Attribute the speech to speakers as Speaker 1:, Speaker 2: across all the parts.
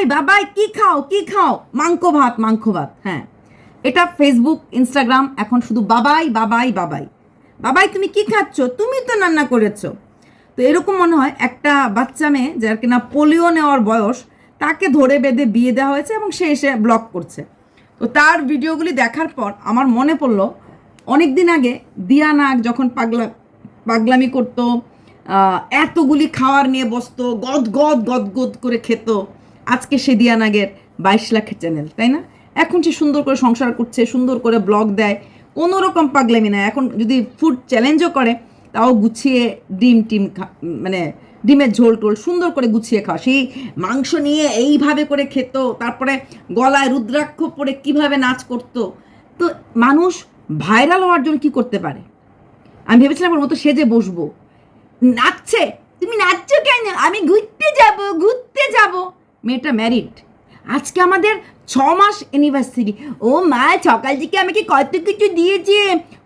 Speaker 1: বাবাই বাবাই কি খাও কি খাও? মাংস ভাত মাংস ভাত হ্যাঁ। এটা ফেসবুক ইনস্টাগ্রাম এখন শুধু বাবাই বাবাই বাবাই। বাবাই, তুমি কি খাচ্ছ? তুমি তো রান্না করেছ। তো এরকম মনে হয় একটা বাচ্চা মেয়ে, যার কিনা পোলিও নেওয়ার বয়স, তাকে ধরে বেঁধে বিয়ে দেওয়া হয়েছে এবং সে এসে ব্লগ করছে। তো তার ভিডিওগুলি দেখার পর আমার মনে পড়ল অনেক দিন আগে দিয়া নাগ যখন পাগলা, পাগলামি করতো এতগুলি খাওয়ার নিয়ে বসতো, গদ গদ গদ গদ করে খেত আজকে সে দিয়া নাগের বাইশ লাখের চ্যানেল তাই না? এখন সে সুন্দর করে সংসার করছে, সুন্দর করে ব্লগ দেয় কোনো রকম পাগলামি না এখন যদি ফুড চ্যালেঞ্জও করে, তাও গুছিয়ে ডিম টিম মানে ডিমের ঝোল টোল সুন্দর করে গুছিয়ে খাওয়া। সেই মাংস নিয়ে এইভাবে করে খেত, তারপরে গলায় রুদ্রাক্ষ পরে কীভাবে নাচ করতো। তো মানুষ ভাইরাল হওয়ার জন্য কি করতে পারে? আমি ভেবেছিলাম ওর মতো সেজে বসবো। নাচছে? তুমি নাচছো কেন? আমি ঘুরতে যাব ঘুরতে যাব। মেয়েটা ম্যারিড আজকে আমাদের ছ মাস অ্যানিভার্সারি ও মা, সকাল থেকে আমাকে কত কিছু দিয়েছে।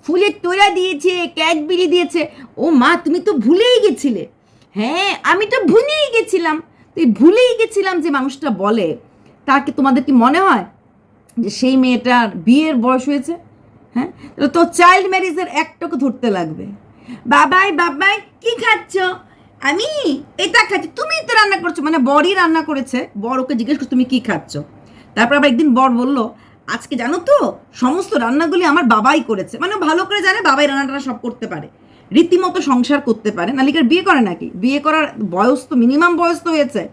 Speaker 1: ফুলের তোড়া দিয়েছে ক্যাডবেরি দিয়েছে। ও মা, তুমি তো ভুলেই গেছিলে। হ্যাঁ আমি তো ভুলেই গেছিলাম। তুই ভুলেই গেছিলাম যে মানুষটা বলে। তাকে তোমাদের কি মনে হয় যে সেই মেয়েটার বিয়ের বয়স হয়েছে? হ্যাঁ তো চাইল্ড ম্যারেজের একটাকে ধরতে লাগবে। বাবাই বাবাই, কি খাচ্ছ? আমি? এটা খাচ্ছি। তুমি তো রান্না করছ? মানে বরই রান্না করেছে। বর ওকে জিজ্ঞেস করছ, তুমি কি খাচ্ছ? তারপর আবার একদিন বর বলল, আজকে জানো তো, সমস্ত রান্নাগুলি আমার বাবাই করেছে। মানে ভালো করে জানে, বাবাই রান্নাটা সব করতে পারে। রীতিমতো সংসার করতে পারে। নালিকার বিয়ে করে নাকি? বিয়ে করার বয়স তো মিনিমাম বয়স তো হয়েছে।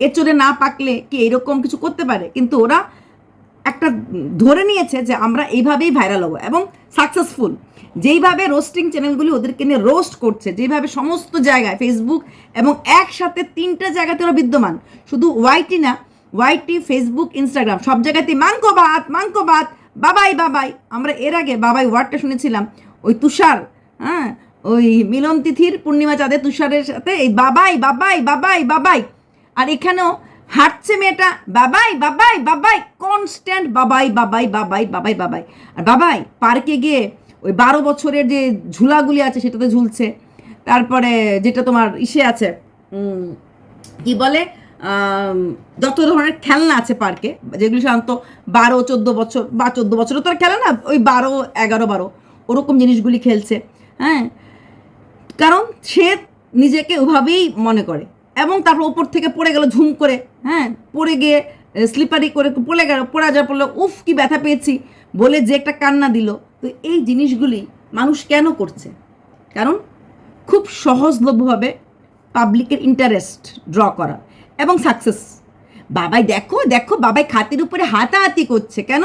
Speaker 1: এচড়ে না পাকলে কি এরকম কিছু করতে পারে? কিন্তু ওরা একটা ধরে নিয়েছে যে আমরা এইভাবেই ভাইরাল হব এবং সাকসেসফুল যেইভাবে রোস্টিং চ্যানেলগুলি ওদেরকে নিয়ে রোস্ট করছে যেভাবে সমস্ত জায়গায় ফেসবুক এবং একসাথে তিনটা জায়গাতে ওরা বিদ্যমান। শুধু ওয়াইটি না ওয়াইটি ফেসবুক ইনস্টাগ্রাম সব জায়গাতেই মাংকো ভাত বাবাই বাবাই। আমরা এর আগে বাবাই ওয়ার্ডটা শুনেছিলাম, ওই তুষার হ্যাঁ ওই মিলন তিথির পূর্ণিমা চাঁদে তুষারের সাথে এই বাবাই বাবাই বাবাই বাবাই। আর এখানেও হাঁটছে মেয়েটা, বাবাই বাবাই বাবাই কনস্ট্যান্ট বাবাই বাবাই বাবাই বাবাই বাবাই। আর বাবাই, পার্কে গিয়ে ওই বারো বছরের যে ঝুলাগুলি আছে সেটাতে ঝুলছে। তারপরে যেটা তোমার ইসে আছে কি বলে যত ধরনের খেলনা আছে পার্কে, যেগুলি সাধারণত বারো, চোদ্দ বছর, বা চোদ্দ বছরও তো আর খেলে না, ওই বারো, এগারো, বারো, ওরকম জিনিসগুলি খেলছে হ্যাঁ? কারণ সে নিজেকে ওভাবেই মনে করে। এবং তারপর ওপর থেকে পড়ে গেল, ঝুম করে হ্যাঁ পড়ে গিয়ে স্লিপারি করে পড়ে গেল, পড়া যা পড়ল উফ, কি ব্যথা পেয়েছি। বলে যে একটা কান্না দিল। তো এই জিনিসগুলি মানুষ কেন করছে? কারণ খুব সহজলভ্যভাবে পাবলিকের ইন্টারেস্ট ড্র করা এবং সাকসেস বাবাই দেখো দেখো, বাবাই খাতের উপরে হাতাহাতি করছে। কেন?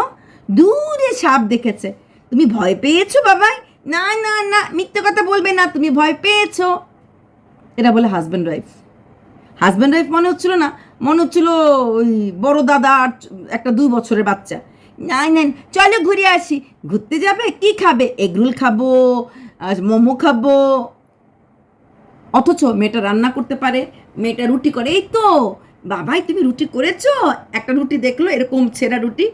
Speaker 1: দূরে সাপ দেখেছে। তুমি ভয় পেয়েছ বাবাই? না না না, মিথ্যে কথা বলবে না, তুমি ভয় পেয়েছ। এটা বলে হাজব্যান্ড ওয়াইফ হাজব্যান্ড ওয়াইফ মনে হচ্ছিল না, মনে হচ্ছিল ওই বড় দাদা আর একটা দুই বছরের বাচ্চা। নাই নাই, চলো ঘুরে আসি। ঘুরতে যাবে, কি খাবে? এগরোল খাব মোমো খাব। অথচ মেয়েটা রান্না করতে পারে, মেয়েটা রুটি করে। এই তো, বাবাই তুমি রুটি করেছ? একটা রুটি দেখল, এরকম ছেঁড়া রুটি।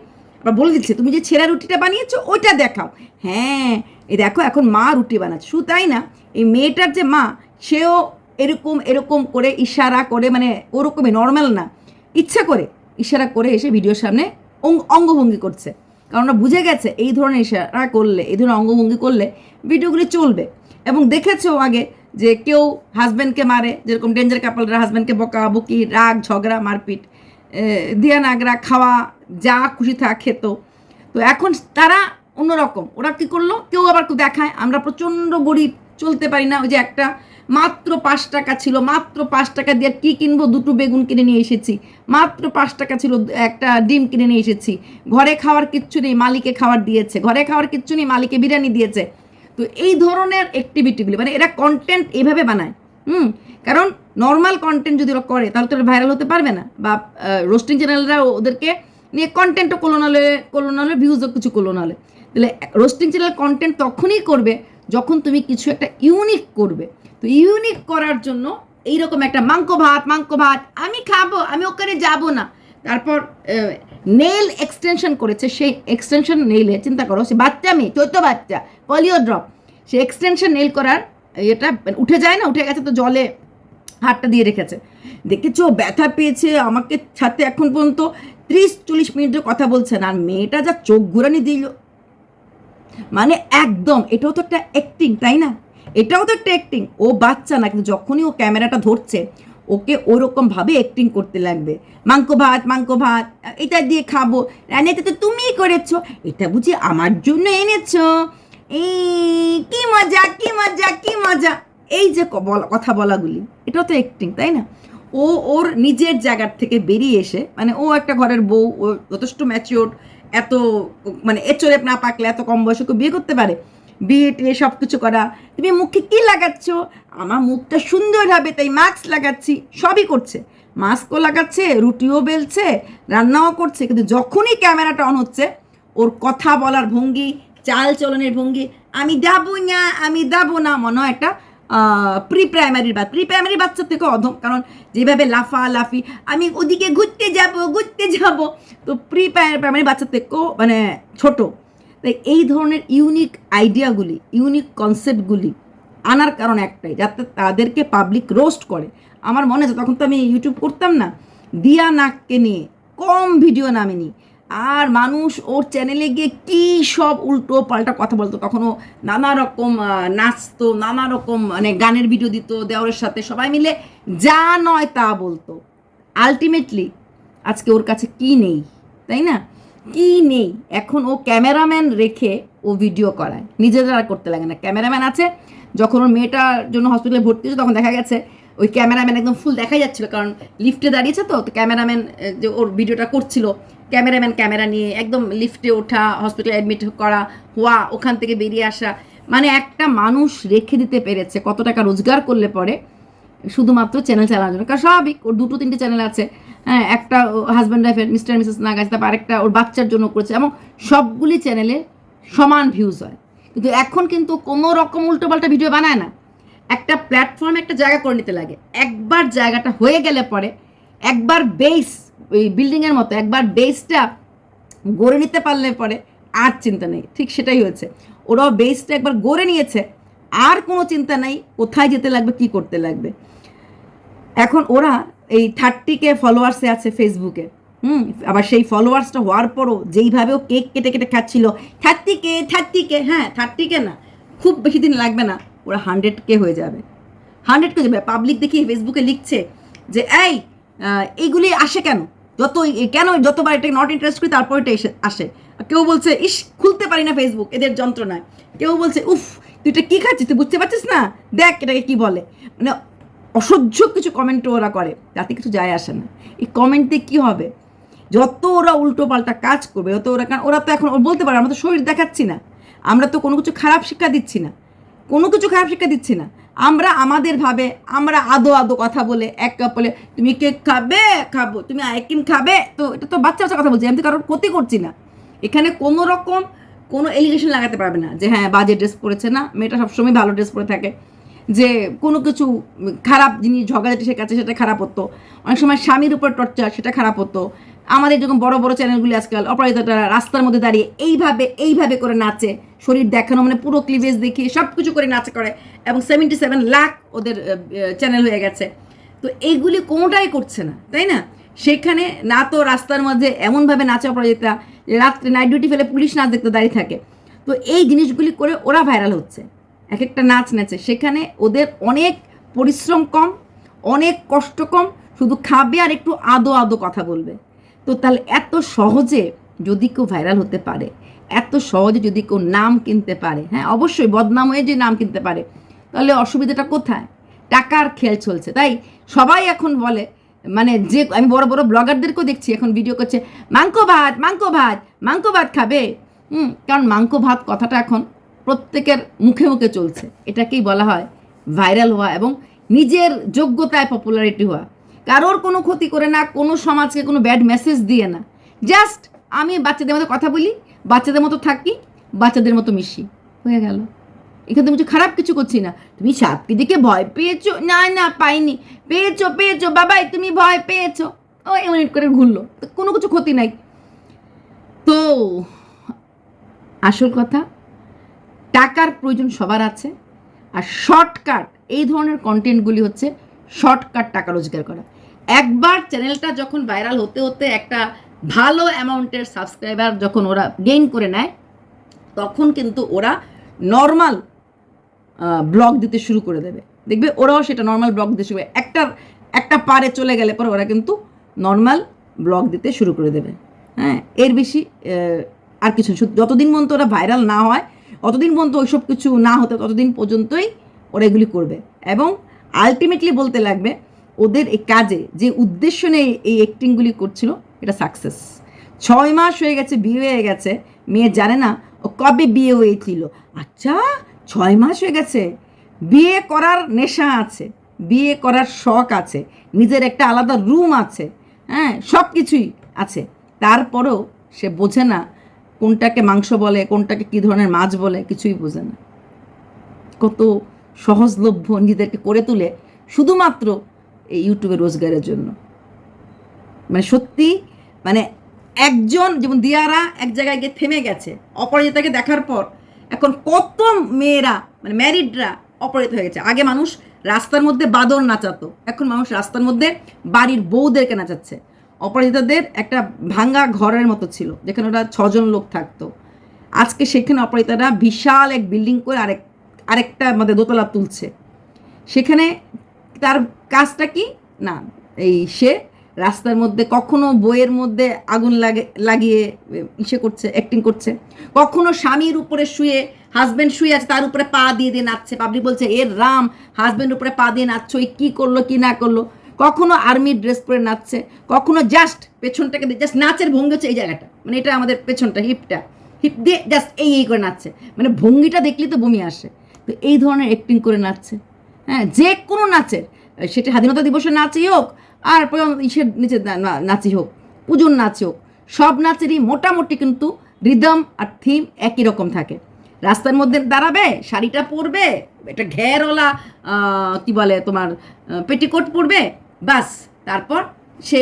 Speaker 1: আবার বলে দিচ্ছে, তুমি যে ছেঁড়া রুটিটা বানিয়েছো, ওইটা দেখাও। হ্যাঁ এই দেখো, এখন মা রুটি বানাচ্ছে। শুধু তাই না, এই মেয়েটার যে মা, সেও এরকম এরকম করে ইশারা করে মানে ওরকমই নর্মাল না। ইচ্ছা করে, ইশারা করে এসে ভিডিওর সামনে অঙ্গ- অঙ্গভঙ্গি করছে। কারণ ওরা বুঝে গেছে, এই ধরনের ইশারা করলে, এই ধরনের অঙ্গভঙ্গি করলে ভিডিওগুলি চলবে। এবং দেখেছ আগে যে কেউ হাজব্যান্ডকে মারে, যেরকম ডেঞ্জার কাপলরা হাজব্যান্ডকে বকা, বকি, রাগ, ঝগড়া, মারপিট দিয়া নাগরা খাওয়া, যা খুশি থাক, খেত। তো এখন তারা অন্যরকম। ওরা কি করল? কেউ আবার দেখায়। আমরা প্রচণ্ড গরিব, চলতে পারি না। ওই যে একটা মাত্র পাঁচ টাকা ছিল, মাত্র পাঁচ টাকা দিয়ে কি কিনবো? দুটো বেগুন কিনে নিয়ে এসেছি। মাত্র পাঁচ টাকা ছিল, একটা ডিম কিনে নিয়ে এসেছি। ঘরে খাওয়ার কিচ্ছু নেই, মালিকে খাবার দিয়েছে। ঘরে খাওয়ার কিচ্ছু নেই, মালিকে বিরিয়ানি দিয়েছে। তো এই ধরনের অ্যাক্টিভিটিগুলি মানে এরা কন্টেন্ট এভাবে বানায়, হুম? কারণ নর্মাল কন্টেন্ট যদি ওরা করে, তাহলে তো ভাইরাল হতে পারবে না। বা রোস্টিং চ্যানেলরা ওদেরকে নিয়ে কন্টেন্টও করল নাহলে করল নাহলে ভিউজও কিছু করল নাহলে তাহলে রোস্টিং চ্যানেল কন্টেন্ট তখনই করবে যখন তুমি কিছু একটা ইউনিক করবে, তো ইউনিক করার জন্য এইরকম একটা মাংক ভাত মাংক ভাত, আমি খাব, আমি ওখানে যাব না। তারপর নেল এক্সটেনশন করেছে, সেই এক্সটেনশন নেইলে চিন্তা করো, সে বাচ্চা মেয়ে চৈত্য বাচ্চা পলিও ড্রপ সে এক্সটেনশন নেল করার এটা উঠে যায় না, উঠে গেছে তো জলে হাতটা দিয়ে রেখেছে। দেখেছ, ব্যথা পেয়েছে, আমাকে ছাড়তে এখন পর্যন্ত ত্রিশ চল্লিশ মিনিটের কথা বলছে না, আর মেয়েটা যা চোখ ঘুরানি দিল মানে একদম, এটাও তো একটা অ্যাক্টিং তাই না? এটাও তো একটা অ্যাক্টিং ও বাচ্চা না, কিন্তু যখনই ও ক্যামেরাটা ধরছে, ওকে ওরকম ভাবে অ্যাক্টিং করতে লাগবে। মাংক ভাত মাংক ভাত, এটা দিয়ে খাব। রান্নাটা তো তুমিই করেছ। এটা বুঝি আমার জন্য এনেছো? এই, কি মজা কি মজা কি মজা। এই যে কথা বলাগুলি, এটাও তো অ্যাক্টিং তাই না? ও ওর নিজের জায়গার থেকে বেরিয়ে এসে মানে ও একটা ঘরের বউ, ও যথেষ্ট ম্যাচিওর এত মানে এচড়ে না পাকলে এত কম বয়সে কেউ বিয়ে করতে পারে? বিয়ে টিয়ে সব কিছু করা। তুমি মুখে কি লাগাচ্ছ? আমার মুখটা সুন্দর হবে তাই মাস্ক লাগাচ্ছি, সবই করছে। মাস্কও লাগাচ্ছে, রুটিও বেলছে, রান্নাও করছে, কিন্তু যখনই ক্যামেরাটা অন হচ্ছে, ওর কথা বলার ভঙ্গি চাল চলনের ভঙ্গি, আমি যাব না, আমি যাব না, মনে হয় একটা প্রি প্রাইমারির বাচ্চা প্রি প্রাইমারি বাচ্চার থেকে অধম। কারণ যেভাবে লাফা লাফি আমি ওদিকে ঘুরতে যাব ঘুরতে যাব। তো প্রি প্রাইমারি বাচ্চার থেকেও মানে ছোট। তাই এই ধরনের ইউনিক আইডিয়াগুলি ইউনিক কনসেপ্টগুলি আনার কারণ একটাই, যাতে তাদেরকে পাবলিক রোস্ট করে। আমার মনে আছে তখন তো আমি ইউটিউব করতাম না। দিয়া নাককে নিয়ে, কম ভিডিও নামেনি। আর মানুষ ওর চ্যানেলে গিয়ে কী সব উল্টো পাল্টা কথা বলতো? তখনও নানা রকম নাচতো, নানা রকম মানে গানের ভিডিও দিত দেওয়ারের সাথে, সবাই মিলে যা নয় তা বলতো। আলটিমেটলি আজকে ওর কাছে কি নেই, তাই না? কি নেই? এখন ও ক্যামেরাম্যান রেখে ও ভিডিও করায়। নিজেদের আর করতে লাগে না। ক্যামেরাম্যান আছে, যখন ওর মেয়েটার জন্য হসপিটালে ভর্তি হয়েছে, তখন দেখা গেছে, ওই ক্যামেরাম্যান একদম ফুল দেখাই যাচ্ছিল, কারণ লিফটে দাঁড়িয়েছে তো তো ক্যামেরাম্যান যে ওর ভিডিওটা করছিল ক্যামেরাম্যান ক্যামেরা নিয়ে একদম লিফটে ওঠা হসপিটালে অ্যাডমিট করা, হওয়া, ওখান থেকে বেরিয়ে আসা মানে একটা মানুষ রেখে দিতে পেরেছে কত টাকা রোজগার করলে পরে, শুধুমাত্র চ্যানেল চালানোর জন্য। কারণ স্বাভাবিক, ওর দুটো তিনটে চ্যানেল আছে। হ্যাঁ একটা হাজব্যান্ড ওয়াইফের মিস্টার মিসেস নাগাজ তারপর আরেকটা ওর বাচ্চার জন্য করেছে, এবং সবগুলি চ্যানেলে সমান ভিউজ হয়। কিন্তু এখন কিন্তু কোনো রকম উল্টোপাল্টা ভিডিও বানায় না। একটা প্ল্যাটফর্মে একটা জায়গা করে নিতে লাগে। একবার জায়গাটা হয়ে গেলে পরে, একবার বেস ওই বিল্ডিংয়ের মতো একবার বেসটা গড়ে নিতে পারলে পরে আর চিন্তা নেই, ঠিক সেটাই হয়েছে। ওরাও বেসটা একবার গড়ে নিয়েছে, আর কোনো চিন্তা নেই, কোথায় যেতে লাগবে, কি করতে লাগবে। এখন ওরা এই থার্টিকে ফলোয়ার্সে আছে ফেসবুকে হুম, আবার সেই ফলোয়ার্সটা হওয়ার পরও যেইভাবে ও কেক কেটে কেটে খাচ্ছিল থার্টিকে থার্টিকে হ্যাঁ থার্টিকে না, খুব বেশি দিন লাগবে না, ওরা হান্ড্রেড কে হয়ে যাবে। হান্ড্রেড কে যাবে। পাবলিক দেখি ফেসবুকে লিখছে যে, এই এইগুলি আসে কেন? যত কেন যতবার এটা নট ইন্টারেস্ট করি, তারপর এটা এসে আসে। কেউ বলছে, ইস, খুলতে পারি না ফেসবুক এদের যন্ত্রণায়। কেউ বলছে, উফ, তুই এটা কী খাচ্ছিস? তুই বুঝতে পারছিস না? দেখ এটাকে কী বলে। মানে অসহ্য কিছু কমেন্ট ওরা করে, তাতে কিছু যায় আসে না। এই কমেন্ট কী হবে? যত ওরা উল্টো পাল্টা কাজ করবে, যত ওরা, কারণ ওরা তো এখন বলতে পারে, আমরা তো শরীর দেখাচ্ছি না। আমরা তো কোনো কিছু খারাপ শিক্ষা দিচ্ছি না। কোনো কিছু খারাপ শিক্ষা দিচ্ছি না। আমরা আমাদের ভাবে, আমরা আদো আদো কথা বলে, এক কাপ বলে, তুমি কেক খাবে? খাব। তুমি আইসক্রিম খাবে? তো এটা তো বাচ্চা বাচ্চা কথা বলছি, আমি তো কারোর ক্ষতি করছি না। এখানে কোনো রকম কোনো এলিগেশন লাগাতে পারবে না যে হ্যাঁ বাজে ড্রেস পরেছে না। মেয়েটা সবসময় ভালো ড্রেস পরে থাকে। যে কোনো কিছু খারাপ জিনিস, ঝগড়াঝাটি, সে কাছে সেটা খারাপ হতো। অনেক সময় স্বামীর উপর টর্চার সেটা খারাপ হতো। আমাদের যখন বড় বড় চ্যানেলগুলি আজকাল অপরাজিতারা রাস্তার মধ্যে দাঁড়িয়ে এইভাবে এইভাবে করে নাচে, শরীর দেখানো মানে পুরো ক্লিভেজ দেখিয়ে সব কিছু করে নাচ করে এবং সেভেন্টি সেভেন লাখ ওদের চ্যানেল হয়ে গেছে। তো এইগুলি কোনোটাই করছে না, তাই না? সেখানে না তো রাস্তার মধ্যে এমনভাবে নাচে অপরাজিতা রাত্রে নাইট ডিউটি ফেলে পুলিশ নাচ দেখতে দাঁড়িয়ে থাকে। তো এই জিনিসগুলি করে ওরা ভাইরাল হচ্ছে। এক একটা নাচ নাচে। সেখানে ওদের অনেক পরিশ্রম কম, অনেক কষ্ট কম, শুধু খাবে আর একটু আদো আদো কথা বলবে। তো তাহলে এত সহজে যদি কেউ ভাইরাল হতে পারে, এত সহজে যদি কেউ নাম কিনতে পারে হ্যাঁ অবশ্যই বদনাম হয়ে যে নাম কিনতে পারে, তাহলে অসুবিধাটা কোথায়? টাকার খেল চলছে। তাই সবাই এখন বলে মানে যে, আমি বড় বড় ব্লগারদেরকেও দেখছি, এখন ভিডিও করছে, মাংস ভাত মাংস ভাত মাংস ভাত খাবে? হুম, কারণ মাংস ভাত কথাটা এখন প্রত্যেকের মুখে মুখে চলছে। এটাকেই বলা হয় ভাইরাল হওয়া এবং নিজের যোগ্যতায় পপুলারিটি হওয়া। কারোর কোনো ক্ষতি করে না, কোনো সমাজকে কোনো ব্যাড মেসেজ দিয়ে না। জাস্ট আমি বাচ্চাদের মতো কথা বলি, বাচ্চাদের মতো থাকি, বাচ্চাদের মতো মিশি। হয়ে গেল। এখানে তুমি খারাপ কিছু করছি না। তুমি সাপকে দেখে ভয় পেয়েছ? না না, পাইনি। পেয়েছ পেয়েছ, বাবাই, তুমি ভয় পেয়েছ। ওই মিনিট করে ঘুরলো। কোনো কিছু ক্ষতি নাই। তো, আসল কথা, টাকার প্রয়োজন সবার আছে। আর শর্টকাট এই ধরনের কন্টেন্টগুলি হচ্ছে শর্টকাট টাকা রোজগার করা। একবার চ্যানেলটা যখন ভাইরাল হতে হতে একটা ভালো অ্যামাউন্টের সাবস্ক্রাইবার যখন ওরা গেইন করে নেয়, তখন কিন্তু ওরা নর্মাল ব্লগ দিতে শুরু করে দেবে। দেখবে ওরাও সেটা নর্মাল ব্লগ দিতে শুরু একটা একটা পারে চলে গেলে পরে ওরা কিন্তু নর্মাল ব্লগ দিতে শুরু করে দেবে। হ্যাঁ এর বেশি আর কিছু যতদিন পর্যন্ত ওরা ভাইরাল না হয় অতদিন পর্যন্ত ওইসব কিছু না হতে, ততদিন পর্যন্তই ওরা এগুলি করবে। এবং আলটিমেটলি বলতে লাগবে ওদের এই কাজে, যে উদ্দেশ্য নিয়ে এই অ্যাক্টিংগুলি করছিল, এটা সাকসেস ছয় মাস হয়ে গেছে, বিয়ে হয়ে গেছে, মেয়ে জানে না ও কবে বিয়ে হয়েছিল আচ্ছা ছয় মাস হয়ে গেছে, বিয়ে করার নেশা আছে, বিয়ে করার শখ আছে, নিজের একটা আলাদা রুম আছে হ্যাঁ সব কিছুই আছে। তারপরেও সে বোঝে না কোনটাকে মাংস বলে, কোনটাকে কী ধরনের মাছ বলে, কিছুই বোঝে না। কত সহজলভ্য নিজেদেরকে করে তুলে, শুধুমাত্র এই ইউটিউবে রোজগারের জন্য। মানে সত্যি মানে একজন যেমন দিয়ারা এক জায়গায় গিয়ে থেমে গেছে, অপরাজিতাকে দেখার পর এখন কত মেয়েরা মানে ম্যারিডরা অপরাজিত হয়ে গেছে। আগে মানুষ রাস্তার মধ্যে বাদর নাচাতো, এখন মানুষ রাস্তার মধ্যে বাড়ির বউদেরকে নাচাচ্ছে। অপরাজিতাদের একটা ভাঙ্গা ঘরের মতো ছিল, যেখানে ওরা ছজন লোক থাকতো। আজকে সেখানে অপরাজিতারা বিশাল এক বিল্ডিং করে আরেক, আরেকটা আমাদের দোতলা তুলছে। সেখানে তার কাজটা কি? না, এই সে রাস্তার মধ্যে কখনো বইয়ের মধ্যে আগুন লাগে, লাগিয়ে ইসে করছে অ্যাক্টিং করছে। কখনো স্বামীর উপরে শুয়ে হাজব্যান্ড শুয়ে আছে, তার উপরে পা দিয়ে দিয়ে নাচছে। পাবলিক বলছে, এর রাম হাজব্যান্ড উপরে পা দিয়ে নাচছো, ওই কী করল, কি না করল? কখনো আর্মির ড্রেস পরে নাচছে, কখনো জাস্ট পেছনটাকে দিয়ে জাস্ট নাচের ভঙ্গি হচ্ছে এই জায়গাটা। মানে এটা আমাদের পেছনটা হিপটা হিপ দিয়ে জাস্ট এই এই করে নাচছে। মানে ভঙ্গিটা দেখলেই তো বমি আসে। তো এই ধরনের অ্যাক্টিং করে নাচছে। হ্যাঁ যে কোনো নাচের সেটা স্বাধীনতা দিবসের নাচই হোক, আর ইসের নিচে নাচই হোক, পুজোর নাচ হোক, সব নাচেরই মোটামুটি কিন্তু রিদম আর থিম একই রকম থাকে। রাস্তার মধ্যে দাঁড়াবে, শাড়িটা পরবে, একটা ঘেরওয়ালা কি বলে তোমার পেটিকোট পরবে বাস তারপর সে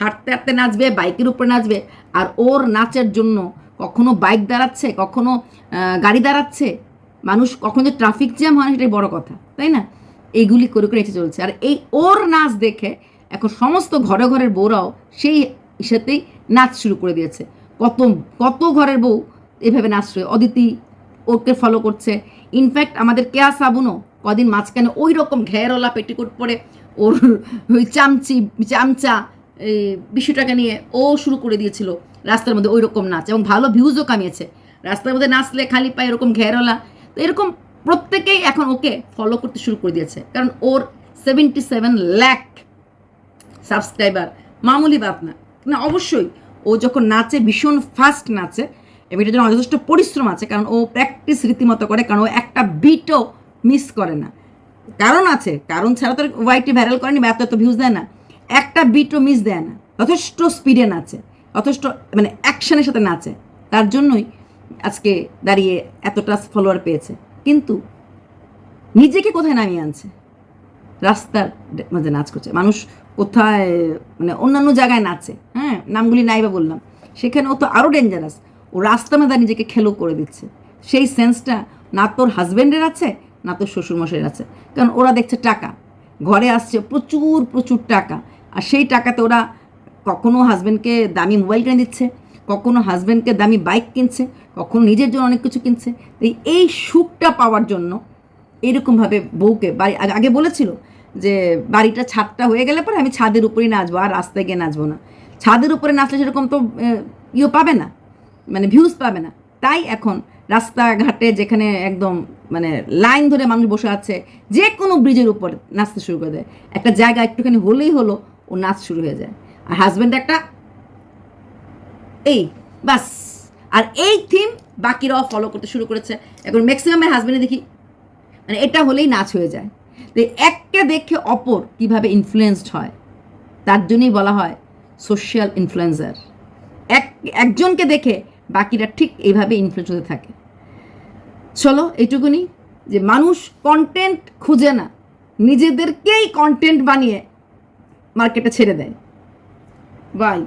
Speaker 1: হাঁটতে হাঁটতে নাচবে, বাইকের উপরে নাচবে, আর ওর নাচের জন্য কখনো বাইক দাঁড়াচ্ছে, কখনো গাড়ি দাঁড়াচ্ছে মানুষ কখন যে ট্রাফিক জ্যাম হয় সেটাই বড় কথা, তাই না? এইগুলি করে করে এসে চলছে। আর এই ওর নাচ দেখে এখন সমস্ত ঘরে ঘরের বউরাও সেই ইসেতেই নাচ শুরু করে দিয়েছে। কত কত ঘরের বউ এভাবে নাচ শুরু অদিতি ওকে ফলো করছে। ইনফ্যাক্ট আমাদের কেয়া সাবুনও কদিন মাঝখানে ওই রকম ঘেরওয়ালা পেটিকোট পরে ওর ওই চামচি, চামচা এই বিষয়টাকে নিয়ে ও শুরু করে দিয়েছিল। রাস্তার মধ্যে ওই রকম নাচ এবং ভালো ভিউজও কামিয়েছে। রাস্তার মধ্যে নাচলে খালি পায়ে এরকম ঘেরওয়ালা এরকম প্রত্যেকেই এখন ওকে ফলো করতে শুরু করে দিয়েছে। কারণ ওর সেভেন্টি সেভেন ল্যাক সাবস্ক্রাইবার মামুলি বাপ না। না, অবশ্যই ও যখন নাচে, ভীষণ ফাস্ট নাচে, এবং এটার জন্য যথেষ্ট পরিশ্রম আছে, কারণ ও প্র্যাকটিস রীতিমতো করে, কারণ ও একটা বিটও মিস করে না। কারণ আছে, কারণ ছাড়া তো ওয়াইটি ভাইরাল করেনি বা এত এত ভিউজ দেয় না। একটা বিটও মিস দেয় না। যথেষ্ট স্পিডে নাচে, যথেষ্ট মানে অ্যাকশনের সাথে নাচে। তার জন্যই আজকে দাঁড়িয়ে এতটা ফলোয়ার পেয়েছে। কিন্তু নিজেকে কোথায় নামিয়ে আনছে? রাস্তার মধ্যে নাচ করছে। মানুষ কোথায় মানে অন্যান্য জায়গায় নাচে। হ্যাঁ নামগুলি নাই বা বললাম। সেখানে ও তো আরও ডেঞ্জারাস ও রাস্তা মধ্যে নিজেকে খেলো করে দিচ্ছে। সেই সেন্সটা না তোর হাজব্যান্ডের আছে, না তোর শ্বশুরমশাইয়ের আছে। কারণ ওরা দেখছে টাকা। ঘরে আসছে প্রচুর প্রচুর টাকা। আর সেই টাকাতে ওরা কখনো হাজব্যান্ডকে দামি মোবাইল কিনে দিচ্ছে। কখনো হাজব্যান্ডকে দামি বাইক কিনছে, কখনো নিজের জন্য অনেক কিছু কিনছে, এই এই সুখটা পাওয়ার জন্য এরকমভাবে বউকে বাড়ি, আগে বলেছিল যে বাড়িটা ছাদটা হয়ে গেলে পরে আমি ছাদের উপরেই নাচবো, আর রাস্তায় গিয়ে নাচবো না। ছাদের উপরে নাচলে সেরকম তো ইয়ে পাবে না মানে ভিউজ পাবে না। তাই এখন রাস্তাঘাটে যেখানে একদম মানে লাইন ধরে মানুষ বসে আছে যে কোনো ব্রিজের উপর নাচতে শুরু করে দেয়। একটা জায়গা একটুখানি হলেই হলো, ও নাচ শুরু হয়ে যায়। আর হাজব্যান্ড একটা এই, বাস। আর এই থিম বাকিরাও ফলো করতে শুরু করেছে। এখন ম্যাক্সিমামের হাজব্যান্ডে দেখি। মানে এটা হলেই নাচ হয়ে যায়। তো এককে দেখে অপর কীভাবে ইনফ্লুয়েসড হয়, তার জন্যই বলা হয় সোশ্যাল ইনফ্লুয়েন্সার এক, একজনকে দেখে বাকিরা ঠিক এইভাবে ইনফ্লুয়েন্স হতে থাকে। চলো, এইটুকুনি। যে মানুষ কন্টেন্ট খুঁজে না, নিজেদেরকেই কন্টেন্ট বানিয়ে মার্কেটে ছেড়ে দেয়। বাই